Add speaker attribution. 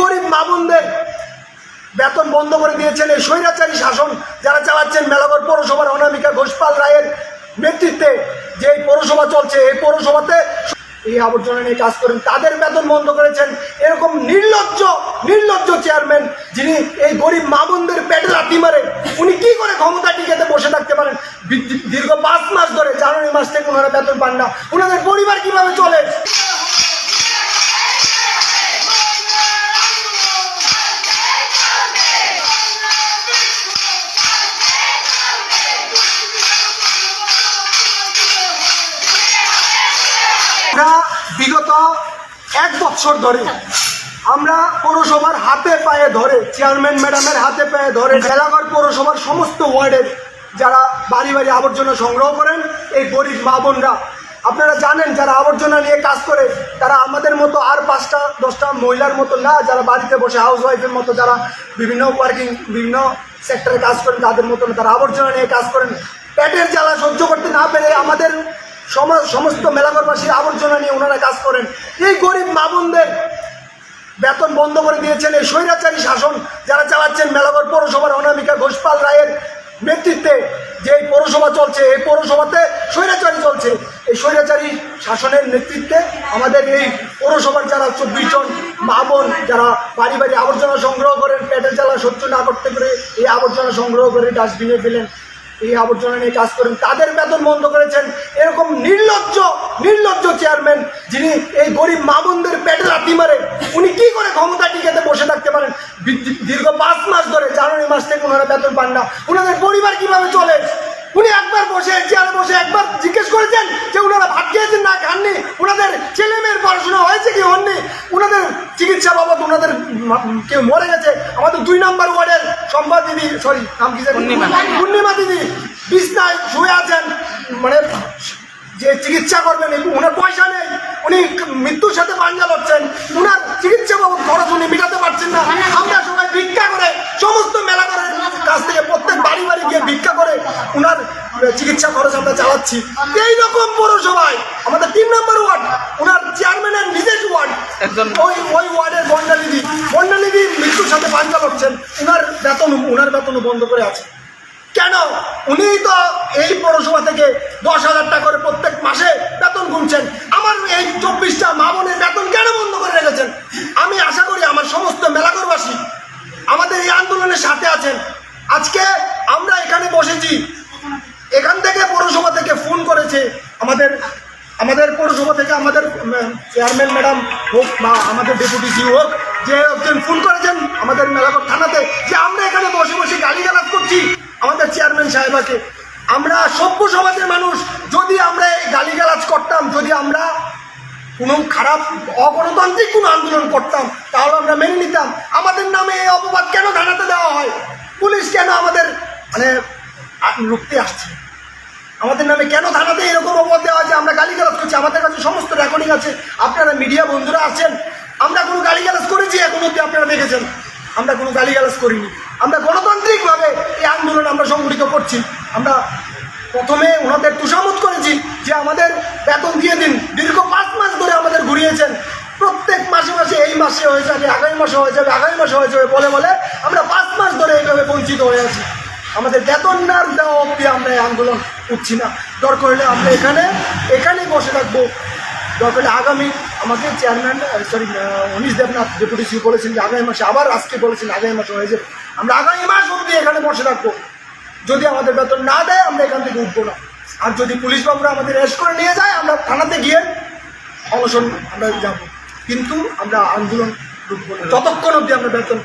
Speaker 1: গরিব মামুনদের বেতন বন্ধ করে দিয়েছেন এই স্বৈরাচারী শাসন যারা চালাচ্ছেন মেলাগড় পৌরসভার অনামিকা ঘোষপাল রায়ের নেতৃত্বে যে পৌরসভা চলছে, এই পৌরসভাতে এই আবর্জনা নিয়ে কাজ করেন, তাদের বেতন বন্ধ করেছেন। এরকম নির্লজ্জ নির্লজ্জ চেয়ারম্যান যিনি এই গরিব মামুনদের পেটে লাথি মারে, উনি কি করে ক্ষমতা টিকেতে বসে থাকতে পারেন? দীর্ঘ পাঁচ মাস ধরে জানুয়ারি মাস থেকে ওনারা বেতন পান না। ওনাদের পরিবার কীভাবে চলে? বিগত এক বছর ধরে আমরা পৌরসভার হাতে পায়ে ধরে চেয়ারম্যান ম্যাডামের হাতে পায়ে ধরে জেলাগড় পৌরসভার সমস্ত ওয়ার্ডের যারা বাড়ি বাড়ি আবর্জনা সংগ্রহ করেন এই গরিব মা বোনরা। আপনারা জানেন যারা আবর্জনা নিয়ে কাজ করে তারা আমাদের মতো আর পাঁচটা দশটা মহিলার মতো না যারা বাড়িতে বসে হাউস ওয়াইফের মতো যারা বিভিন্ন ওয়ার্কিং বিভিন্ন সেক্টরে কাজ করেন তাদের মতো না, তারা আবর্জনা নিয়ে কাজ করেন। পেটের জ্বালা সহ্য করতে না পেরে আমাদের সমাজ, সমস্ত মেলাঘরবাসীর আবর্জনা নিয়ে ওনারা কাজ করেন। এই গরিব মামুনদের বেতন বন্ধ করে দিয়েছেন এই স্বৈরাচারী শাসন যারা চালাচ্ছেন মেলাগড় পৌরসভার অনামিকা ঘোষপাল রায়ের নেতৃত্বে যে এই পৌরসভা চলছে, এই পৌরসভাতে স্বৈরাচারী চলছে। এই স্বৈরাচারী শাসনের নেতৃত্বে আমাদের এই পৌরসভার যারা চব্বিশ জন মা বোন যারা বাড়ি বাড়ি আবর্জনা সংগ্রহ করেন, পেটের জ্বালা সহ্য না করতে পেরে এই আবর্জনা সংগ্রহ করে ডাস্টবিনে ফেলেন। এই আবর্জনা নিয়ে কাজ করেন, তাদের বেতন বন্ধ করেছেন। এরকম নির্লজ্জ নির্লজ্জ চেয়ারম্যান যিনি এই গরিব মা বোনদের পেটে লাথি মারে, উনি কি করে ক্ষমতা টিকেতে বসে থাকতে পারেন? দীর্ঘ পাঁচ মাস ধরে, জানুয়ারি মাস থেকে ওনারা বেতন পান না। ওনাদের পরিবার কীভাবে চলে? উনি একবার বসে চেয়ারে বসে একবার জিজ্ঞেস করেছেন যে ওনারা ভাত খেয়েছেন না খাননি? ওনাদের ছেলে মেয়ের পড়াশোনা হয়েছে কি হননি? ওনাদের চিকিৎসা বাবদ ওনাদের কেউ মরে গেছে? আমাদের দুই নম্বর ওয়ার্ডের সম্পা দিদি সরি নাম কি পূর্ণিমা। দিদি বিছনায় শুয়ে আছেন মানে যে চিকিৎসা করবেন ওনার পয়সা নেই উনি মৃত্যুর সাথে পাঞ্জা লড়ছেন ওনার চিকিৎসা বাবদ খরচ উনি মেটাতে পারছেন না। আমরা সবাই ভিক্ষা করে সমস্ত মেলা করে কাছ থেকে প্রত্যেক বাড়ি বাড়ি গিয়ে ভিক্ষা করে ওনার চিকিৎসা খরচ আমরা চালাচ্ছি। এই রকম পৌরসভায় আমাদের তিন নম্বর ওয়ার্ড ওনার চেয়ারম্যানের নিজের ওয়ার্ড ওই ওই ওয়ার্ডের বন্ডালিদি বন্ডালিদি মৃত্যুর সাথে পাঞ্জা লড়ছেন। বেতন ওনার বেতনও বন্ধ করে আছে। কেন? উনি তো এই পৌরসভা থেকে দশ হাজার টাকা করে প্রত্যেক মাসে বেতন গুনছেন। আমার এই চব্বিশটা মা বোনের বেতন কেন বন্ধ করে রেখেছেন? আমি আশা করি আমার সমস্ত মেলাঘরবাসী আমাদের এই আন্দোলনের সাথে আছেন। আজকে আমরা এখানে বসেছি। এখান থেকে পৌরসভা থেকে ফোন করেছে আমাদের আমাদের পৌরসভা থেকে আমাদের চেয়ারম্যান ম্যাডাম হোক বা আমাদের ডেপুটি জি হোক যে একজন ফোন করেছেন আমাদের মেলাঘর থানাতে যে আমরা এখানে বসে বসে গালিগালাজ করছি আমাদের চেয়ারম্যান সাহেবাকে। আমরা সভ্য সমাজের মানুষ, যদি আমরা এই গালিগালাজ করতাম, যদি আমরা কোনো খারাপ, অগণতান্ত্রিক কোনো আন্দোলন করতাম, তাহলে আমরা মেনে নিতাম। আমাদের নামে এই অপবাদ কেন থানাতে দেওয়া হয়? পুলিশ কেন আমাদের মানে লুকতে আসছে? আমাদের নামে কেন থানাতে এরকম অপবাদ দেওয়া আছে আমরা গালিগালাজ করছি। আমাদের কাছে সমস্ত রেকর্ডিং আছে। আপনারা মিডিয়া বন্ধুরা আছেন। আমরা কোনো গালিগালাজ দেখেছেন, আমরা কোনো গালিগালাজ করিনি। আমরা গণতান্ত্রিকভাবে এই আন্দোলন আমরা সংগঠিত করছি। আমরা প্রথমে ওনাদের তুষামত করেছি যে আমাদের বেতন দিয়ে দিন। দীর্ঘ পাঁচ মাস ধরে আমাদের ঘুরিয়েছেন। প্রত্যেক মাসে মাসে এই মাসে হয়ে যাবে, আগামী মাসে হয়ে যাবে, আগামী মাসে হয়ে যাবে বলে বলে আমরা পাঁচ মাস ধরে এইভাবে বঞ্চিত হয়ে আছি। আমাদের বেতন না দেওয়া অব্দি আমরা এই আন্দোলন উঠছি না। দরকার হলে আমরা এখানে এখানেই বসে থাকব। দরকার হলে আগামী আমাকে chairman sorry Anish Debnath deputy C বলেছেন যে আগামী মাসে আবার আজকে বলেছেন আগামী মাসে হয়ে যাবে। আমরা আগামী মাস অব্দি এখানে বসে রাখব যদি আমাদের বেতন না দেয়, আমরা এখান থেকে উঠবো না। আর যদি পুলিশ বাবুরা আমাদের অ্যারেস্ট করে নিয়ে যায়, আমরা থানাতে গিয়ে অনশন আমরা যাব। কিন্তু আমরা আন্দোলন রুখবো না। যতক্ষণ অবধি আমরা বেতন।